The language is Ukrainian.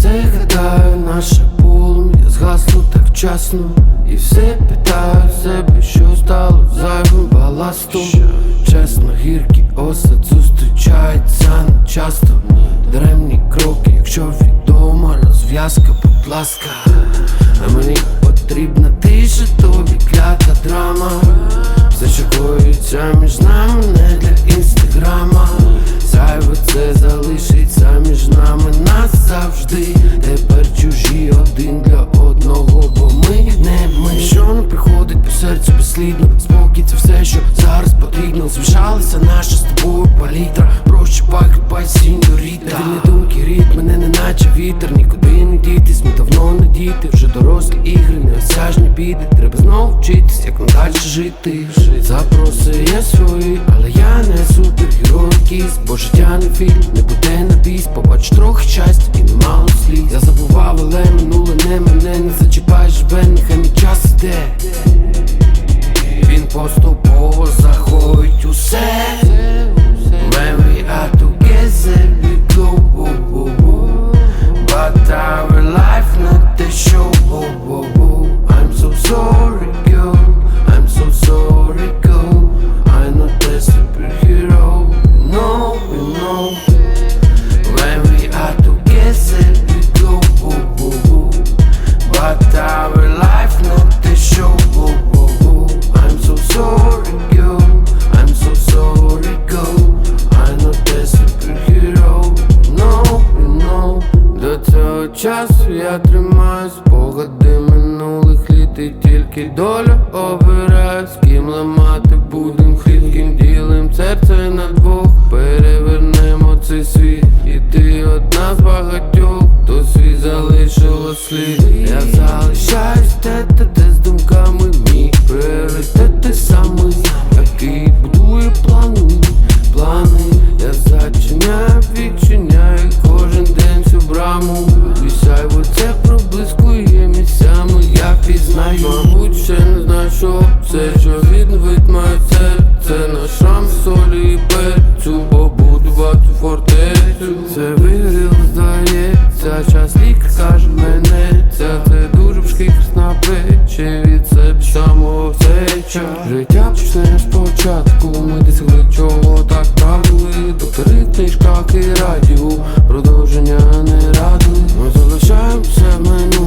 все гадаю, наше полум'я згасло так вчасно. І все питаю себе, що стало зайвим баластом. Чесно, гіркий осад зустрічається не часто Даремні кроки, якщо відома розв'язка, будь ласка. А мені потрібна тиша, тобі клята драма. Все, що коїться між нами, не для інстаграма. Зайве це безслідно Спокій це все, що зараз потрібно. Звішалася наша з тобою палітра? Прощупай, кріпай сіньоріта. Вільні думки рід, мене не наче вітер. Нікуди не дітись, ми давно не діти. Вже дорослі ігри, неосяжні біди. Треба знову вчитись, як нам далі жити. Запроси є свої, але я не супергерой якийсь Бо життя не фільм, не буде на біс. Побач трохи щастя і немало сліз. Я забував, але минуле не мене. Не зачіпай живе, нехай мій час іде But our life not the show I'm so sorry girl I'm so sorry girl I'm not a superhero No, no До цього часу я тримаю спогади минулих літ і тільки доля обирає з ким ламати будем хід, ким ділим серце на учень знайшов все, що він моє серце. На шрам солі і перцю, бо будувати фортецю. Це вигрів, здається, час лік каже мене, це дуже важкий на від себе самого втеча Життя почне спочатку, ми досягли чого так прагнули Доктори в книжках і радіо, продовження не радили. Ми залишаємося в мене.